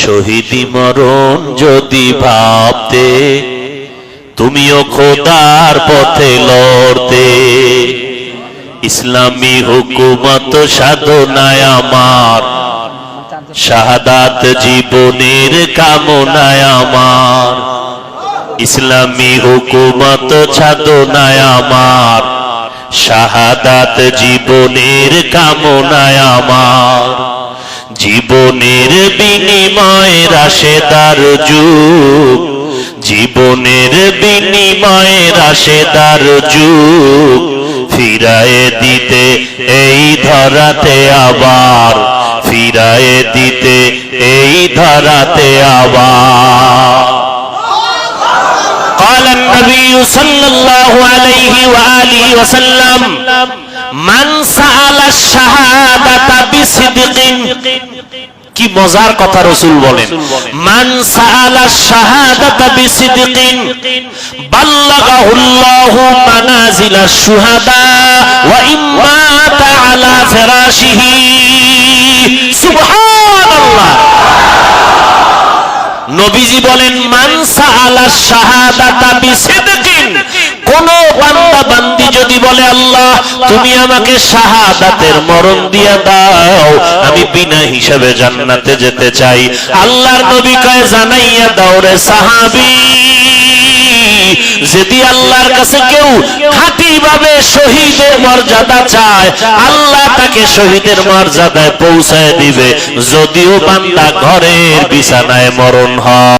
শহীদি মরণ যদি ভাবতে, তুমিও খোদার পথে লড়তে। ইসলামী হুকুমত সাধনায় আমার, শাহাদাত জীবনের কামনায় আমার। ইসলামী হুকুমত সাধনায় আমার, শাহাদাত জীবনের কামনায় আমার। জীবনের বিনিময়ে রাশেদার যুগ জীবনের বিনিময়ে রাশেদার যুগ ফিরায়ে দিতে এই ধরাতে আবার ফিরায়ে দিতে এই ধরাতে আবার قال النبي صلى الله عليه وآله وسلم من سأل الشهادة মুনাফিকিন। কি মজার কথা রসুল বলেন। মান সাআলা শাহাদাতা বিসিদকিন, বাল্লাগাহুল্লাহু মানাজিলা শুহাদা ওয়া ইম্মাতা আলা ফিরাশিহি। সুবহানাল্লাহ। নবীজি বলেন, মান যদি বলে, আল্লাহ, তুমি আমাকে শাহাদাতের মরণ দিয়া দাও। আমি বিনা হিসাবে জান্নাতে যেতে চাই। আল্লাহর নবী কয়, জানাইয়া দাও রে সাহাবী। যদি আল্লাহর কাছে কেউ খাঁটি ভাবে শহীদের মর্যাদা চায়, আল্লাহ তাকে শহীদের মর্যাদায় পৌঁছায় দিবে। যদিও বান্দা ঘরের বিছানায় মরণ হয়।